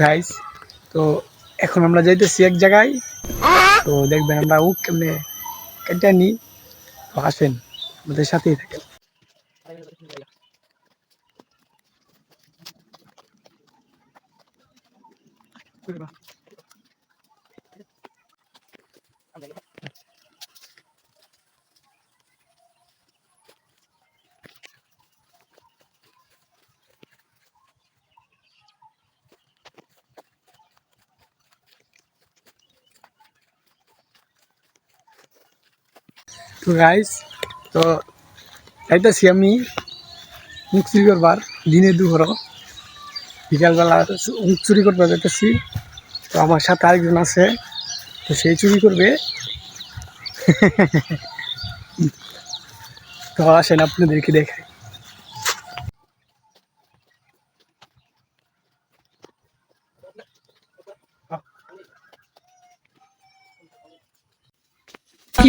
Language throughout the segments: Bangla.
গাইস তো এখন আমরা যাইতেছি এক জায়গায়। তো দেখবেন আমরা উক কেমনে কেটে নি তো আসেন, আমাদের সাথেই থাকেন। তো গাইস তো যাইতেছি আমি। মুখ চুরি করবার, দিনে দুপুর। বিকালবেলা মুখ চুরি করবার যাইতেছি। তো আমার সাথে আরেকজন আছে, তো সেই চুরি করবে। তো আসেন আপনাদেরকে দেখে কি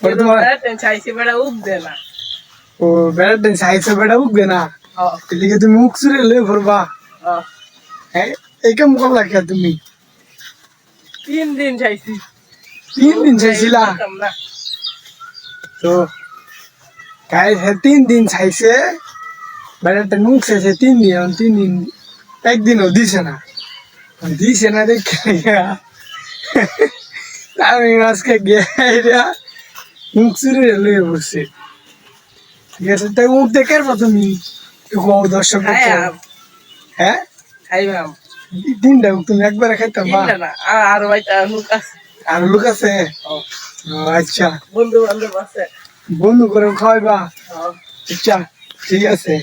মুখ কিছুরি লইছ ও বেড়াতে চাইছে বেড়া উঠবে না এদিকে তুমি মুখ চুরি লই ভরবা হ্যাঁ এই কাম করলা কে তুমি তিন দিন চাইছি তিন দিন চাইছিলা না তো গায়ে হ্যাঁ তিন দিন চাইছে বেড়াতে মুখ চাইছে তিন দিন এখন তিন দিন একদিনও দিছে না দিছে না দেখে আমি আজকে গিয়ে মুখ চুরি লইয়ে বসছে। ঠিক আছে তাই মুখ দেখে পারব তুমি একটু কও দর্শক খাইয়াম হ্যাঁ। খাইবাম তিনটা মুখ তুমি একবারে খাইতাম বা না আর আর লোক আছে? আচ্ছা। বন্ধু বান্ধব আছে। বন্ধু করে খাওয়াইবা? আচ্ছা ঠিক আছে।